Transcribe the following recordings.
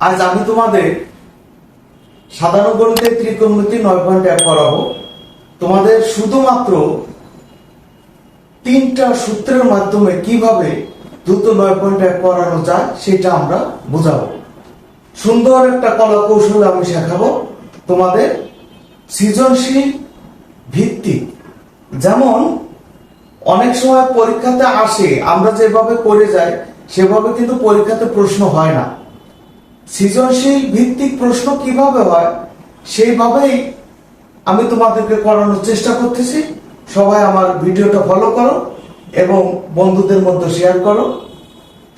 আজ আমি তোমাদের সাধারণ গণিতের ত্রিকোণমিতি নয় পয়েন্ট এক করাবো তোমাদের শুধুমাত্র তিনটা সূত্রের মাধ্যমে কীভাবে দ্রুত নয় পয়েন্ট এক করানো যায় সেটা আমরা বোঝাবো। সুন্দর একটা কলা কৌশল আমি শেখাবো তোমাদের সৃজনশীল ভিত্তি যেমন, অনেক সময় পরীক্ষাতে আসে, আমরা যেভাবে করে যাই, সেভাবে কিন্তু পরীক্ষাতে প্রশ্ন হয় না। সৃজনশীল ভিত্তিক প্রশ্ন কীভাবে হয়, সেইভাবেই আমি তোমাদেরকে করানোর চেষ্টা করতেছি। সবাই আমার ভিডিওটা ফলো করো এবং বন্ধুদের মধ্যে শেয়ার করো।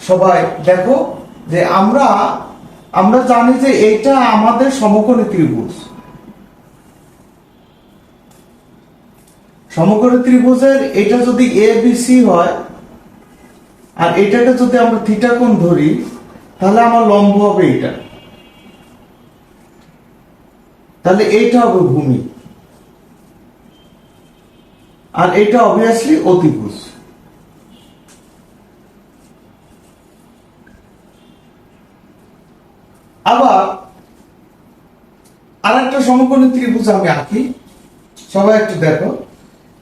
সবাই দেখো যে আমরা আমরা জানি যে এইটা আমাদের সমকোণী ত্রিভুজ। সমকোণী ত্রিভুজের এটা যদি এ বি সি হয়, আর এটাকে যদি আমরা থিটা কোণ ধরি তাহলে আমার লম্ব হবে এটা তাহলে এইটা হবে ভূমি। আর এটা অবভিয়াসলি অতিভুজ। আবার আর একটা সমকোণী ত্রিভুজ আমি আঁকি। সবাই একটু দেখো।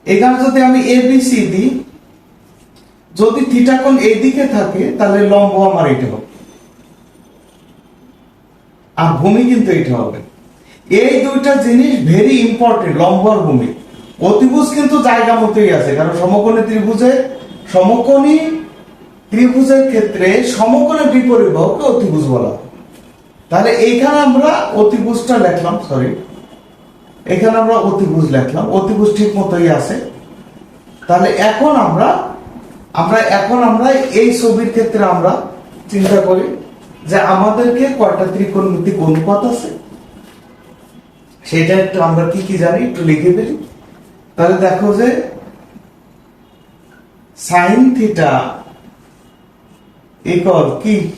এখানে যদি আমি এ বি সি দিই, যদি থিটা কোণ এইদিকে থাকে, তাহলে লম্ব আমার এটা হবে। আর ভূমি কিন্তু এটা হবে। এই দুইটা জিনিস ভেরি ইম্পর্টেন্ট লম্ব আর ভূমি। অতিভুজ কিন্তু জায়গা মতোই আছে, কারণ সমকোণী ত্রিভুজে, সমকোণী ত্রিভুজের ক্ষেত্রে সমকোণের বিপরীত বাহুকে অতিভুজ বলা তাহলে এইখানে আমরা অতিভুজটা লিখলাম সরি এখানে আমরা অতিভুজ লিখলাম, অতিভুজ ঠিক মতোই আছে। তাহলে এখন আমরা আমরা, এখন আমরা এই ছবির ক্ষেত্রে আমরা চিন্তা করি। যে আমাদেরকে কয়টা ত্রিকোণমিতিক অনুপাত আছে? সেটা একটু আমরা কি কি জানি, একটু লিখে ফেলি। তাহলে দেখো যে সাইন থিটা ইকুয়াল কি?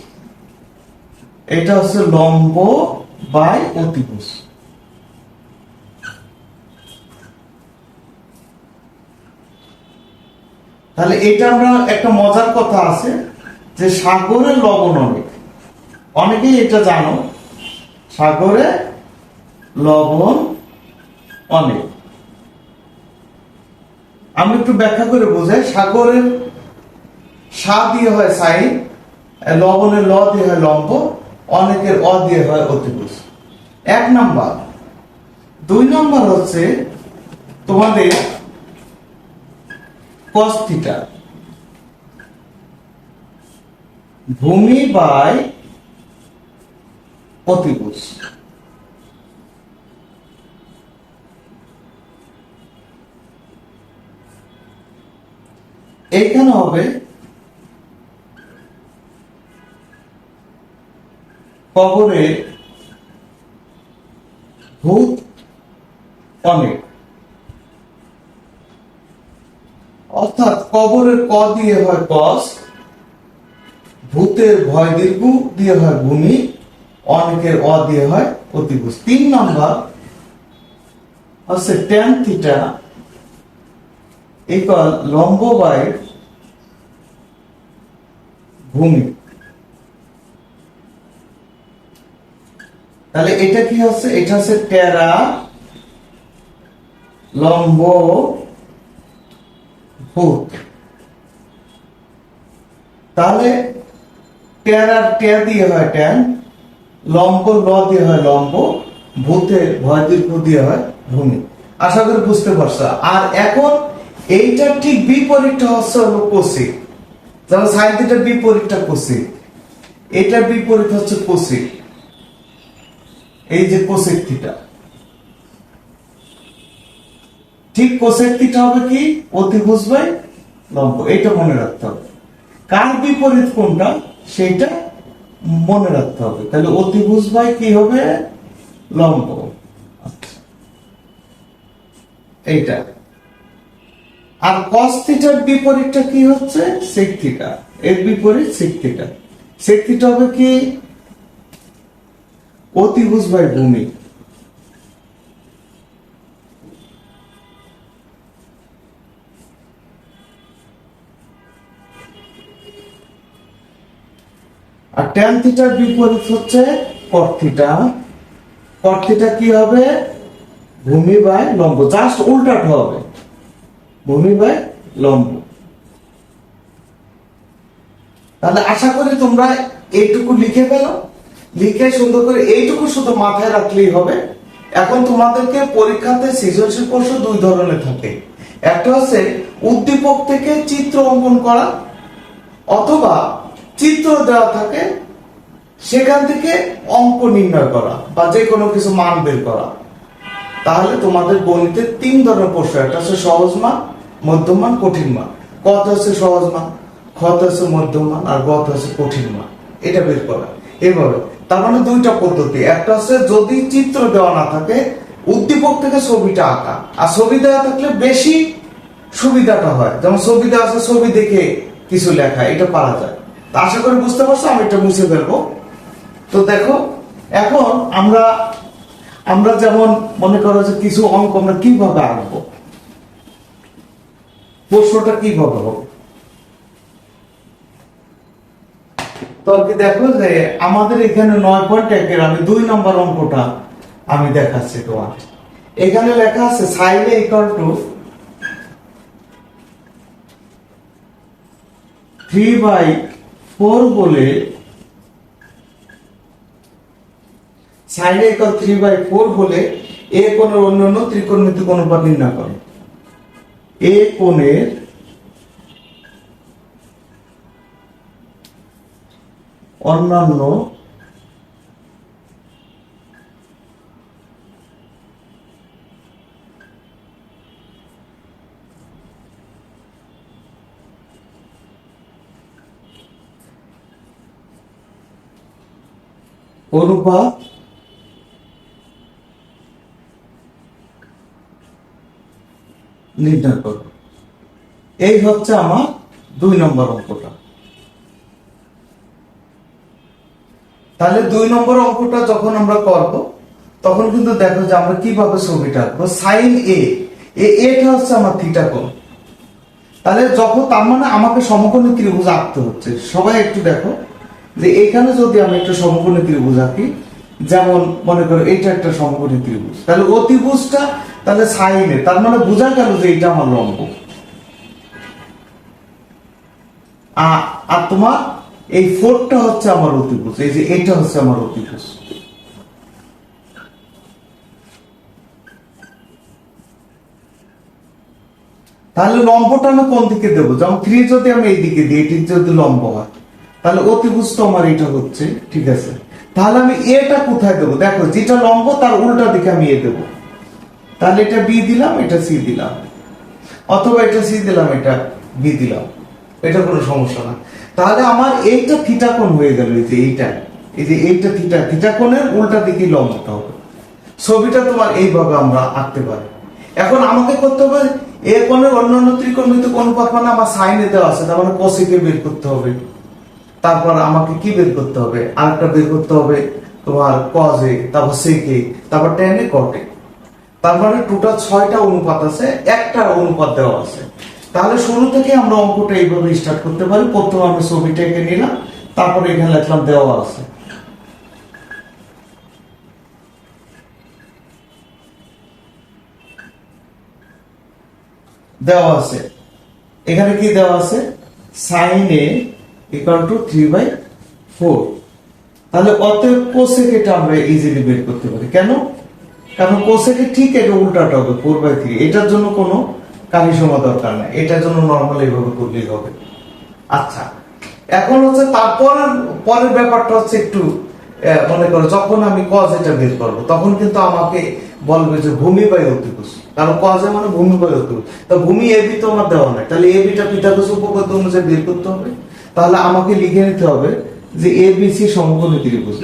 এটা হচ্ছে লম্ব বাই অতিভুজ। তাহলে এটা আমরা একটা মজার কথা আছে যে সাগরের লবণ অনেক। অনেকেই এটা জানো? সাগরে লবণ অনেক। আমি একটু ব্যাখ্যা করে বোঝাই। সাগরের সা দিয়ে হয় সাইন লবণের ল দিয়ে হয় লম্ব, অনেকের অ দিয়ে হয় অতিভুজ। এক নাম্বার। দুই নাম্বার হচ্ছে তোমাদের কস্তিটা ভূমি বাই অতিভুজ এইখানে হবে কবরে ভূত অনেক। অর্থাৎ কবরের ক দিয়ে হয় কস, ভূতের ভয় দীর্ঘ দিয়ে হয় ভূমি অনেকের অ দিয়ে হয় অতিভুজ। তিন নম্বর হচ্ছে ট্যান থিটা ইকুয়াল লম্ব বাই ভূমি। তাহলে এটা কি হচ্ছে? এটা হচ্ছে টেরা লম্ব ভূত। তাহলে টের টের দিয়ে হয় ট্যান লম্ব ল দিয়ে হয় লম্ব ভূতের ভয় দিয়ে হয় ভূমি। আশা করি বুঝতে পারছ। আর এখন এইটার ঠিক বিপরীতটা হচ্ছে হলো কোসিক যেমন সাইন থিটার বিপরীতটা কোসিক এটার বিপরীত হচ্ছে কোসিক এই যে কোসেক থিটা। ঠিক কোসেক থিটা হবে কি? অতিভুজ বাই লম্ব। এটা মনে রাখতে হবে। কার বিপরীত কোনটা? সেটা মনে রাখতে হবে। তাহলে অতিভুজ বাই কি হবে? লম্ব। এইটা। আর থিটার বিপরীতটা কি হচ্ছে? শিক্ষিকা এর বিপরীত শিক্ষিকা থিটা হবে কি? অতিভুজ বাই ভূমি। আর ট্যান থিটার বিপরীত হচ্ছে কট থিটা কট থিটা কি হবে? ভূমি বাই লম্ব। জাস্ট উল্টাটা হবে। ভূমি বাই লম্ব। তাহলে আশা করি তোমরা এইটুকু লিখে ফেলো। লিখে সুন্দর করে এইটুকু শুধু মাথায় রাখলেই হবে। এখন তোমাদেরকে পরীক্ষাতে সৃজনশীল প্রশ্ন দুই ধরনের থাকে। একটা হচ্ছে উদ্দীপক থেকে চিত্র অঙ্কন করা অথবা চিত্র দেওয়া থাকে, সেখান থেকে অঙ্ক নির্ণয় করা বা যে কোনো কিছু মান বের করা। তাহলে তোমাদের গণিতে তিন ধরনের প্রশ্ন, একটা হচ্ছে সহজ মান, মধ্যম মান, কঠিন মান। কত হচ্ছে সহজ মান ক্ষত হচ্ছে মধ্যম মান, আর গত হচ্ছে কঠিন মান। এটা বের করা। এভাবে। তার মানে দুইটা পদ্ধতি। একটা হচ্ছে যদি চিত্র দেওয়া না থাকে, উদ্দীপক থেকে ছবিটা আঁকা। আর ছবি দেওয়া থাকলে বেশি সুবিধাটা হয়। যেমন ছবি দেওয়া আছে, ছবি দেখে কিছু লেখা, এটা পারা যায়। আশা করি বুঝতে পারছ, আমি এটা মুছে ফেলব। তো দেখো, এখন আমরা আমরা যেমন মনে করো যে কিছু অঙ্ক আমরা কীভাবে আঁকবো? প্রশ্নটা কীভাবে হবে তো কি দেখো যে আমাদের এখানে নয় পয়েন্ট একের, আমি দুই নম্বর অঙ্কটা আমি দেখাচ্ছি তোমার এখানে লেখা আছে সাইলে equal to three by four বলে সাইন একর থ্রি বাই ফোর হলে এ কোণের অন্যান্য ত্রিকোণমিতিক অনুপাত নির্ণয় করে। এ কোণের অন্যান্য অনুপাত নির্ণয় করো। এই হচ্ছে আমার দুই নম্বর অঙ্কটা। তাহলে দুই নম্বর অঙ্কটা যখন আমরা করব, তখন কিন্তু দেখো যে আমরা কীভাবে ছবিটা আঁকবো। সাইন এ, এটা হচ্ছে আমার থিটা কোণ। তাহলে যখন তার মানে আমাকে সমকোণী ত্রিভুজ আঁকতে হচ্ছে। সবাই একটু দেখো। যে এখানে যদি আমি একটা সমকোণী ত্রিভুজ আঁকি, যেমন মনে করো এটা একটা সমকোণী ত্রিভুজ, তাহলে অতিভুজটা তাহলে সাইনে, তার মানে বোঝা গেল যে এটা আমার লম্ব। আর তোমার এই ফোরটা হচ্ছে আমার অতিভুজ, এই যে এটা হচ্ছে আমার অতিভুজ। তাহলে লম্বটা আমি কোন দিকে দেবো? যেমন থ্রি যদি আমি এই দিকে দিই এটি যদি লম্ব হয়। তাহলে অতিভুজ তো আমার এটা হচ্ছে, ঠিক আছে? তাহলে আমি এটা কোথায় দেবো? দেখো, যেটা লম্ব তার উল্টা দিকে আমি এ দেবো। তাহলে এটা বি দিলাম, এটা সি দিলাম। অথবা এটা সি দিলাম, এটা বি দিলাম। এটা কোনো সমস্যা না। তাহলে আমার এইটা থিটা কোণ হয়ে গেল, এই যে এইটা। এই যে এইটা থিটা থিটা কোণের উল্টা দিকে লম্বটা হবে। ছবিটা তোমার এইভাবে আমরা আঁকতে পারি। এখন আমাকে করতে হবে, এ কোণের অন্যান্য ত্রিকোণমিতিক অনুপাত মানে আমার সাইনে দেওয়া আছে, তার মানে কোসেকে বের করতে হবে। তারপর আমাকে কি বের করতে হবে? আরেকটা বের করতে হবে তোমার কজে তারপর সেকে তারপর টেনে কটে তারপরে টোটাল ছয়টা অনুপাত আছে, একটা অনুপাত দেওয়া আছে। তাহলে শুরু থেকে আমরা অঙ্কটা এইভাবে স্টার্ট করতে পারি। প্রথমে আমি ছবিটা এঁকে নিলাম, তারপরে এখানে লিখলাম দেওয়া আছে। দেওয়া আছে। এখানে কি দেওয়া আছে? Sine A equal to three by four তাহলে অতএব কোসেক এটা আমরা ইজিলি বের করতে পারি। কেন? কারণ কোসেকে ঠিক এটা উল্টাটা হবে ফোর বাই থ্রি এটার জন্য কোনো কারিশমা দরকার নাই। এটার জন্য নর্মাল এইভাবে করলেই হবে। আচ্ছা এখন হচ্ছে তারপর পরের ব্যাপারটা হচ্ছে একটু মনে করো, যখন আমি কজ এটা বের করব, তখন কিন্তু আমাকে বলবে যে ভূমি বাই অতিভুজ। কারণ কজে মানে ভূমি বাই অতিভুজ। তা ভূমি এবি তো আমার দেওয়া নাই। তাহলে এবিটা পিতাগস উপপাদ্য অনুযায়ী বের করতে হবে। তাহলে আমাকে লিখে নিতে হবে যে এবিসি সমকোণী ত্রিভুজ।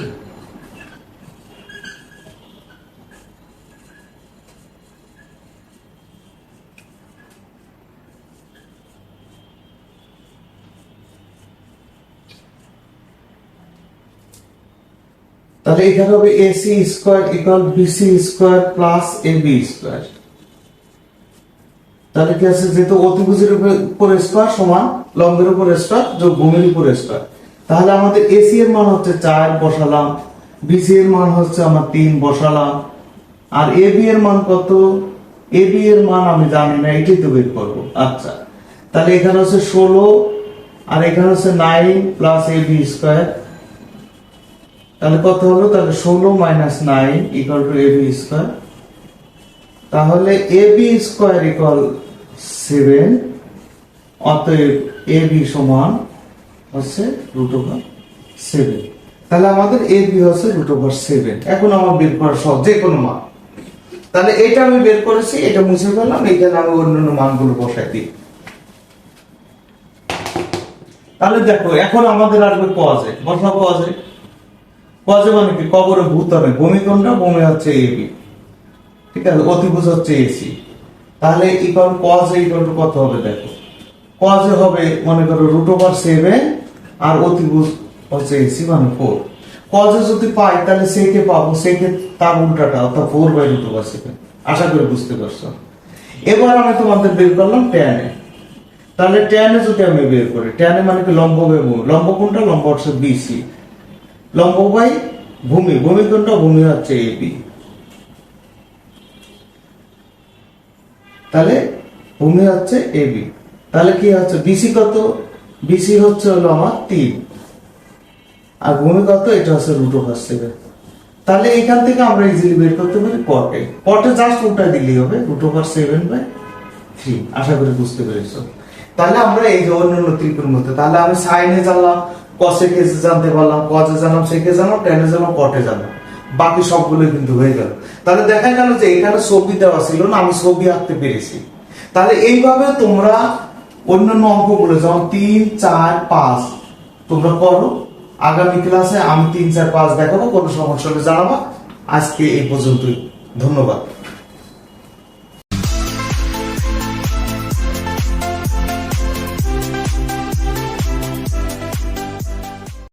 তাহলে এখানে হবে AC square equal BC square plus AB square তাহলে কি আছে? যেহেতু অতিভুজের উপরে- স্কোয়ার সমান, লম্বের উপরে স্কোয়ার যোগ ভূমির উপরে স্কোয়ার তাহলে আমাদের এসি এর মান হচ্ছে চার, বসালাম। বিসি এর মান হচ্ছে আমার তিন, বসালাম। আর এ বি এর মান কত? এ বি এর মান আমি জানি না, এটাই তো বের করব। আচ্ছা তাহলে এখানে হচ্ছে ষোলো, আর এখানে হচ্ছে nine plus A B square তাহলে কত হলো? তাহলে ষোলো minus nine equal to A B square তাহলে A B square equal seven, অতএব এ বি সমান হচ্ছে রুট ওভার সেভেন তাহলে আমাদের এ বি হচ্ছে রুট ওভার সেভেন এখন আমার বের করা সব যে কোনো মান। তাহলে এটা আমি বের করেছি, এটা মুছে ফেললাম, এখানে আমি অন্যান্য মানগুলো বসাই দিই। তাহলে দেখো, এখন আমাদের আসবে কজে বসা কজে কজে মানে কি? কবরে ভূত হবে ভূমিকণ্ডা ভূমি হচ্ছে বি। ঠিক আছে? অতিভুজ হচ্ছে এসি তাহলে ইকুয়াল কজ ইকুয়াল টু কত হবে দেখো? কজ হবে, মনে করো রুট ওভার সেভেন আর অতিভুজ হচ্ছে এসি মানে ফোর কজে যদি পাই, তাহলে সেকে পাবো? সেকে তার উল্টাটা, অর্থাৎ four by root over seven আশা করি বুঝতে পারছ? এবার আমি তোমাদের বের করলাম ট্যানে তাহলে ট্যানে যদি আমি বের করি ট্যানে মানে কি লম্ব বাই ভূমি লম্ব কোনটা? লম্ব হচ্ছে বিসি লম্ব বাই ভূমি। ভূমি কোনটা? ভূমি হচ্ছে এবি তাহলে ভূমি হচ্ছে এ বি তাহলে কি হচ্ছে? বিসি কত? বিসি হচ্ছে হলো আমার তিন। আর ভূমি কত? এটা হচ্ছে রুট ওভার সেভেন তাহলে এখান থেকে আমরা ইজিলি বের করতে পারি কটে কটে জাস্ট উল্টা দিলেই হবে root over seven by three আশা করি বুঝতে পেরেছ। তাহলে আমরা এই যে অন্যান্য ত্রিকোণ মধ্যে, তাহলে আমি সাইনে জানলাম কসে কেসে জানতে পারলাম কজে জানলাম, সেকে জানলাম টেনে জানলাম কটে জানলাম। বাকি সবগুলো কিন্তু হয়ে গেল। তাহলে দেখা গেল যে এখানে ছবি দেওয়া ছিল না, আমি ছবি আঁকতে পেরেছি। তাহলে এইভাবে তোমরা অন্যান্য অঙ্কগুলো, যেমন তিন, চার, পাঁচ, তোমরা করো। আগামী ক্লাসে আমি তিন, চার, পাঁচ দেখাবো, কোনো সমস্যা হলে জানাবা। আজকে এই পর্যন্তই। ধন্যবাদ।